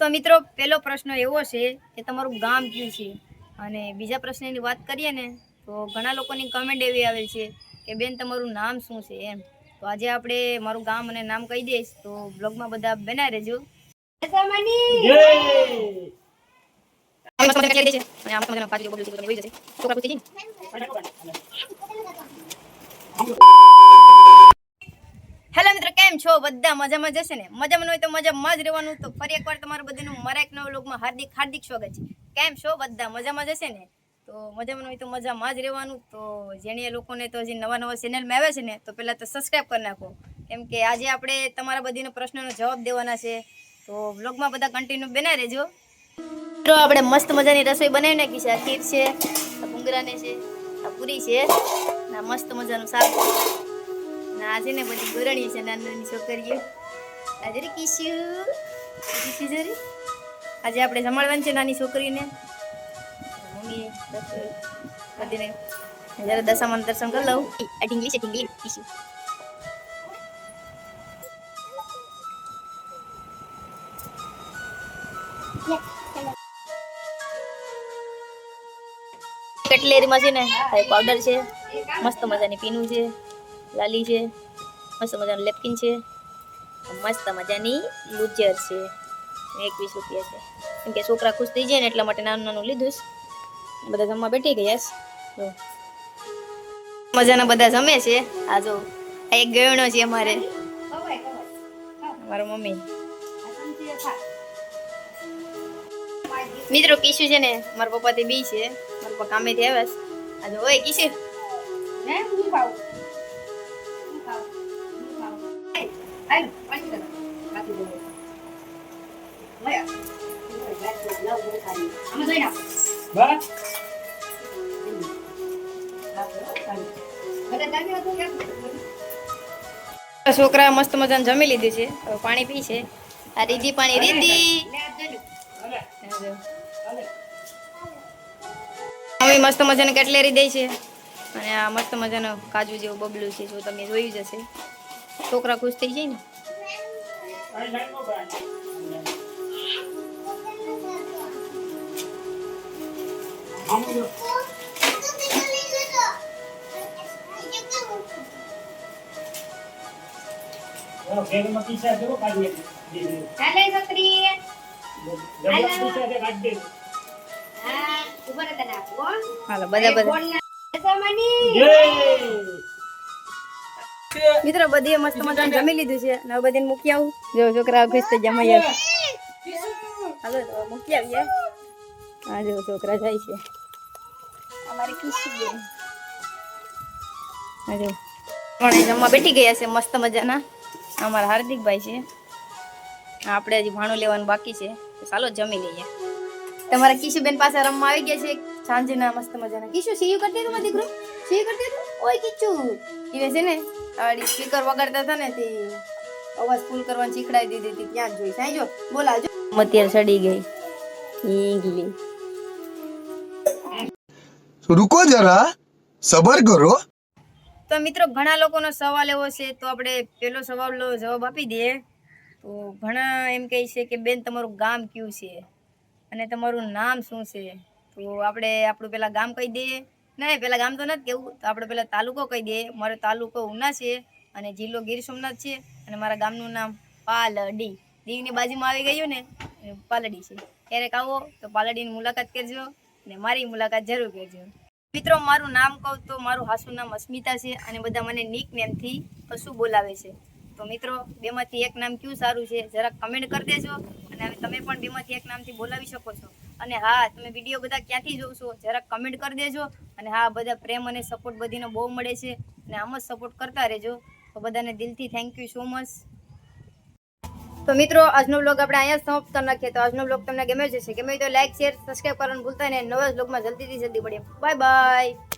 તો મિત્રો પહેલો પ્રશ્ન એવો છે કે તમારું ગામ કયું છે? અને બીજા પ્રશ્નની વાત કરીએ ને તો ઘણા લોકોની કમેન્ટ એવી આવેલ છે કે બેન તમારું નામ શું છે? એમ. તો આજે આપણે મારું ગામ અને નામ કહી દઈશ તો બ્લોગમાં બધા બનાવી રહેજો. મિત્રો કેમ છો બધા મજામાં જશે ને? મજામાં હોય તો મજામાં જ રહેવાનું. તો ફરી એકવાર તમારું બધાનું મારા એક નવા લોકમાં હાર્દિક હાર્દિક સ્વાગત છે. કેમ છો? બધા મજામાં જશે ને? તો મજામાં હોય તો મજામાં જ રહેવાનું. તો જેણે લોકોને તો હજી નવા નવા ચેનલમાં આવ્યા છે ને, તો પહેલાં તો સબસ્ક્રાઈબ કરી નાખો. કેમ કે આજે આપણે તમારા બધીનો પ્રશ્નનો જવાબ દેવાના છે. તો વ્લોગમાં બધા કન્ટિન્યુ બનાવી રહેજો. મિત્રો આપણે મસ્ત મજાની રસોઈ બનાવી નાખી છે. આ ખીર છે, આ ભૂંગરાને છે, આ પૂરી છે આ મસ્ત મજાનું છે. ના, આજે ને બધી ગોરણી છે નાની છોકરીઓ. આજે રે કિશુ કિશુ જરી આજે આપણે સંભાળવાની છે નાની છોકરીને મમ્મી બધીને. જરા દશામાં દર્શન કરી લઉં. આ ઢીંગલી છે, ઢીંગલી. કિશુ કટલેરીમાં છે ને, પાવડર છે. મસ્ત મજાની પીનું છે. લાલી છે, મસ્ત મજાનું લેપકિન છે, મસ્ત મજાની લુજર છે, એકવીસ રૂપિયા છે. કેમ કે છોકરા ખુશ થઈ જાય ને એટલા માટે નાનું નાનું લીધું છે. બધા જમવા બેઠી ગયા છે. મજાના બધા જમે છે. આ જો, આ એક ગયણો છે અમારે. મારા મમ્મી. મિત્રો કિશુ છે ને, મારા પપ્પા તે બી છે. મારા પપ્પા કામેથી આવ્યા છે. આ ઓય કિશુ. છોકરા મસ્ત મજાનું જમી લીધું છે. પાણી પી છે. આ રીધી પાણી રીધી. મસ્ત મજાને કેટલેરી દે છે? અને આ મસ્ત મજાનો કાજુ જેવું બબલું છે જો તમે જોયું જ હશે. છોકરા ખુશ થઈ જાય ને? હાલો. બધા બધા. મિત્રો બધી મસ્ત મજાનું જમી લીધું છે. નવ બધી બધીને મૂકી આવું. જો છોકરા ખુશ થઈ જમાઈ આવે. હાલો મૂકી આવીએ. હા જો છોકરા જાય છે. અમારી ખુશી બેન. હા જો. પણ જમવા બેઠી ગયા છે મસ્ત મજાના. અમારા હાર્દિકભાઈ છે. આપણે હજી ભાણું લેવાનું બાકી છે. ચાલો જમી લઈએ. તમારા કિશુબેન પાસે રમવા આવી ગયા છે. સાંજના મસ્ત મજાના કીશું સીયુ કરતી હતું મારી દીકરો સીયુ કરતી હતું ઓય કીચું એ છે ને આડી સ્પીકર વગાડતા હતા ને તે અવાજ ફૂલ કરવાની શીખડાઈ દીધી હતી ત્યાં જોઈ સાંજો બોલાજો અત્યારે સડી ગઈ. ઈંગલી. રૂકો જરા સબર કરો. તો મિત્રો ઘણા લોકોનો સવાલ એવો છે તો આપણે પેલો સવાલનો જવાબ આપી દઈએ. તો ઘણા એમ કહે છે કે બેન તમારું ગામ કયું છે? અને તમારું નામ શું છે? તો આપણે આપણું પેલા ગામ કહી દઈએ. નહીં, પેલા ગામ તો નથી કેવું. તો આપણે પેલા તાલુકો કહી દઈએ. મારો તાલુકો ઉના છે અને જિલ્લો ગીર સોમનાથ છે અને મારા ગામનું નામ પાલડી. દીવની બાજુમાં આવી ગયું ને પાલડી છે. ક્યારેક આવો તો પાલડીની મુલાકાત કરજો અને મારી મુલાકાત જરૂર કરજો. મિત્રો, મારું નામ કહું તો મારું હાસું નામ અસ્મિતા છે અને બધા મને નિક નેમથી કશું બોલાવે છે. તો મિત્રો, બેમાંથી એક નામ કયું સારું છે? જરાક કમેન્ટ કરી દેજો અને તમે પણ બેમાંથી એક નામથી બોલાવી શકો છો. અને હા, તમે વીડિયો બધા ક્યાંથી જોવ છો જરાક કમેન્ટ કરી દેજો. અને હા, બધા પ્રેમ અને સપોર્ટ બધીનો બહુ મળે છે. અને આમ જ સપોર્ટ કરતા રહેજો. તો બધાને દિલથી થેન્ક યુ સો મચ તો મિત્રો, આજનો બ્લોગ આપણે અહીંયા સમાપ્ત કરી નાખીએ. તો આજનો બ્લોગ તમને ગમે જશે ગમે તો લાઈક શેર સબસ્ક્રાઈબ કરવાનું ભૂલતા નહીં. નવા બ્લોગમાં જલ્દીથી જલ્દી મળીએ. Bye bye